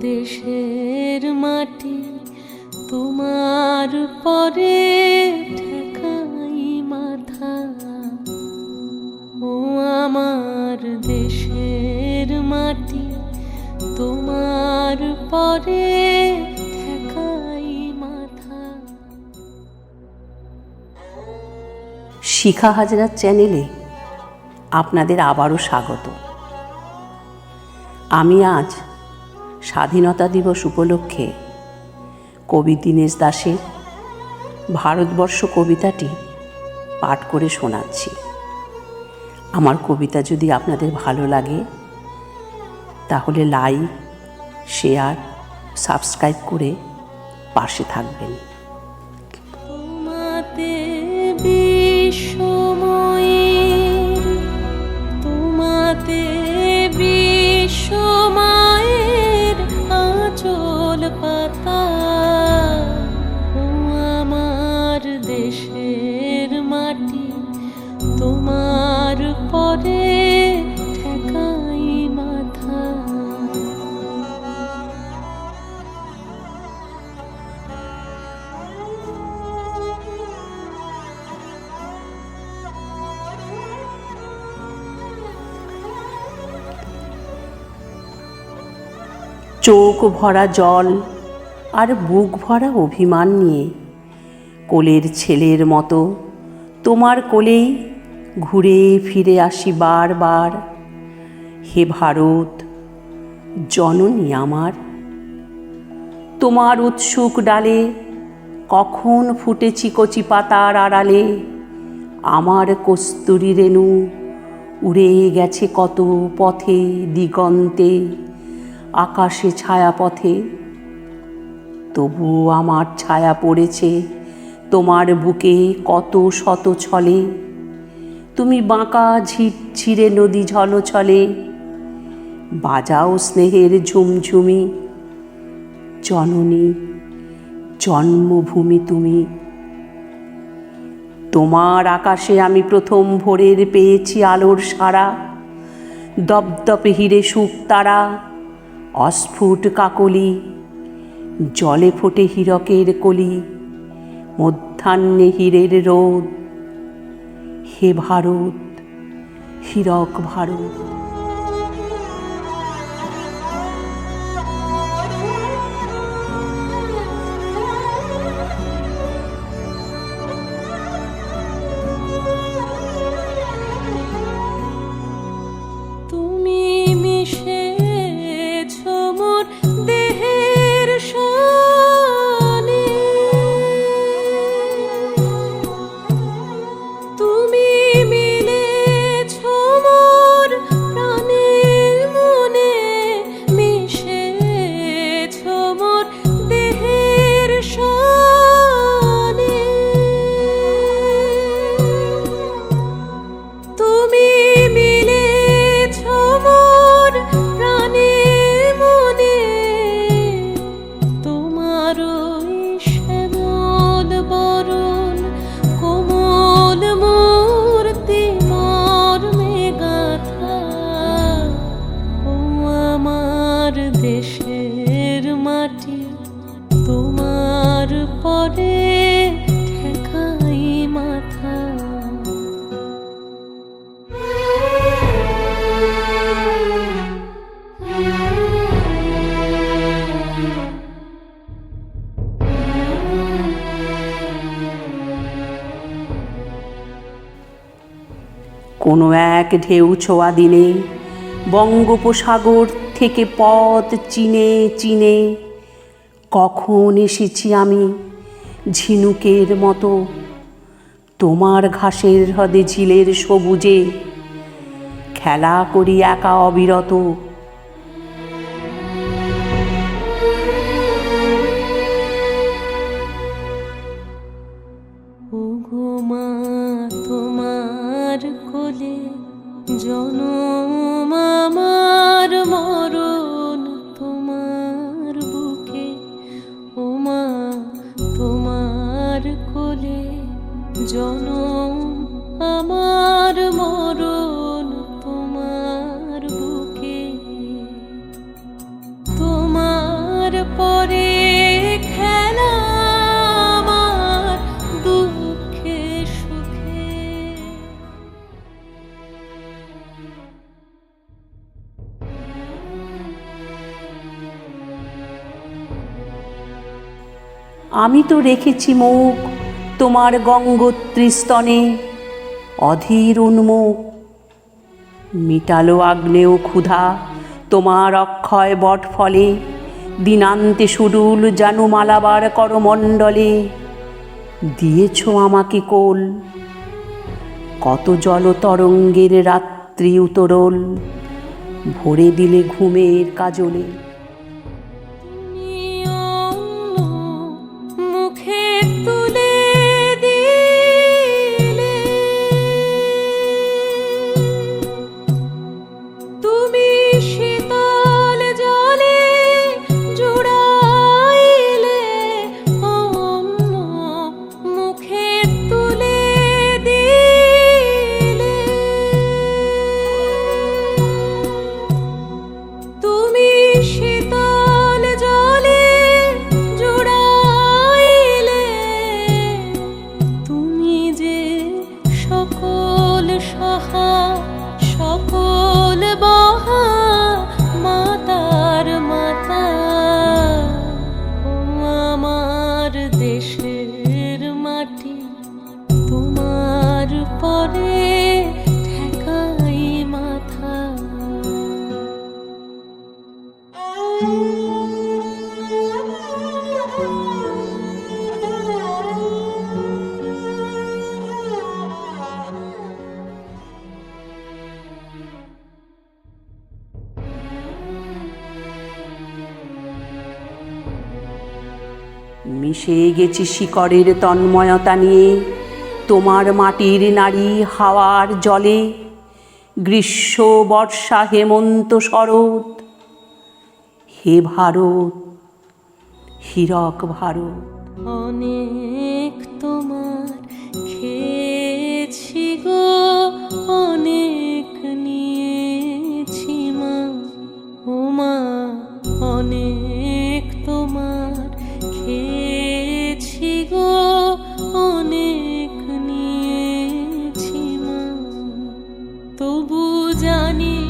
দেশের মাটি তোমার পরে ঠেকাই মাথা। ও আমার দেশের মাটি তোমার পরে শিখা হাজরার চ্যানেলে আপনাদের আবারও স্বাগত। আমি আজ স্বাধীনতা দিবস উপলক্ষে কবি দীনেশ দাসের ভারতবর্ষ কবিতাটি পাঠ করে শোনাচ্ছি। আমার কবিতা যদি আপনাদের ভালো লাগে, তাহলে লাইক, শেয়ার, সাবস্ক্রাইব করে পাশে থাকবেন। চোখ ভরা জল আর বুক ভরা অভিমান নিয়ে। কোলের ছেলের মতো তোমার কোলেই ঘুরে ফিরে আসি বারবার। হে ভারত, জননী আমার, তোমার উৎসুক ডালে কখন ফুটেছি কচি পাতার আড়ালে? আমার কস্তুরী রেণু উড়ে গেছে কত পথে দিগন্তে। আকাশে ছায়াপথে। তবু আমার ছায়া পড়েছে, তোমার বুকে কত শত ছলে। তুমি বাঁকা ঝিরঝিরে নদী ঝলছলে, বাজাও স্নেহের ঝুমঝুমি। জননী, জন্মভূমি তুমি। তোমার আকাশে আমি প্রথম ভোরের পেয়েছি আলোর সারা, দপদপে হিরে সুখ তারা। অস্ফুট কাকলি জলে ফোটে হীরকের কলি মধ্যাহ্নে হীরের রোদ। হে ভারত হীরক ভারত। পরে ঠেকাই মাথা। কোনো এক ঢেউ ছোঁয়া দিনে বঙ্গোপসাগর থেকে পথ চিনে চিনে কখন এসেছি আমি? ঝিনুকের মতো। তোমার ঘাসের হদে ঝিলের সবুজে খেলা করি একা অবিরত। জনম আমার মরণ তোমার তোমার পরে খেলা আমার আমি তো রেখেছি মুখ তোমার গঙ্গোত্রীস্তনে অধীর উন্মুখ মিটালো আগ্নেয় ক্ষুধা তোমার অক্ষয় বট ফলে দিনান্তে সুরুল জানু মালাবার করমণ্ডলে। দিয়েছ আমাকে কোল, কত জল তরঙ্গের রাত্রি উতরল, ভরে দিলে ঘুমের কাজলে। মিশে গেছি শিকড়ের তন্ময়তা নিয়ে। তোমার মাটির নারী হাওয়ার জলে। গ্রীষ্ম বর্ষা হেমন্ত শরৎ। হে ভারত, হীরক ভারত। অনেক তোমার খেয়েছি গো, অনেক নিয়েছি মা। ও মা, অনেক তোমার খেয়েছি গো, অনেক নিয়েছি মা। তবু জানি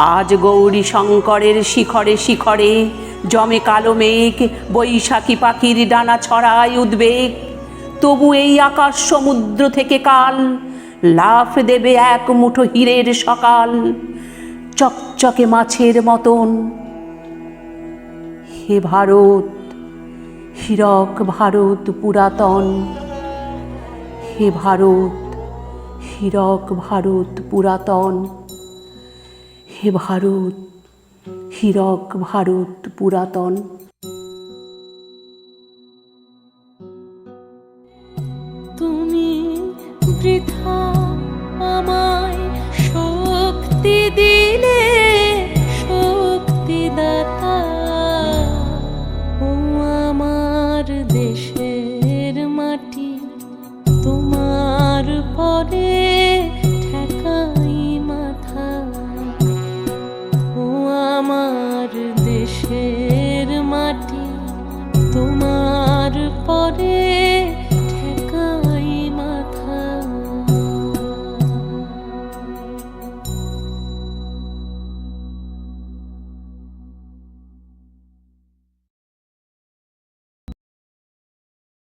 আজ গৌরী শঙ্করের শিখরে শিখরে জমে কালো মেঘ, বৈশাখী পাখির ডানা ছড়ায় উদ্বেগ। তবু এই আকাশ সমুদ্র থেকে কাল, লাফ দেবে এক মুঠো হীরের সকাল। চকচকে মাছের মতন। হে ভারত, হীরক ভারত পুরাতন। হে ভারত, হীরক ভারত পুরাতন। হে ভারত হীরক ভারত পুরাতন। তুমি বৃথা তোমার পরে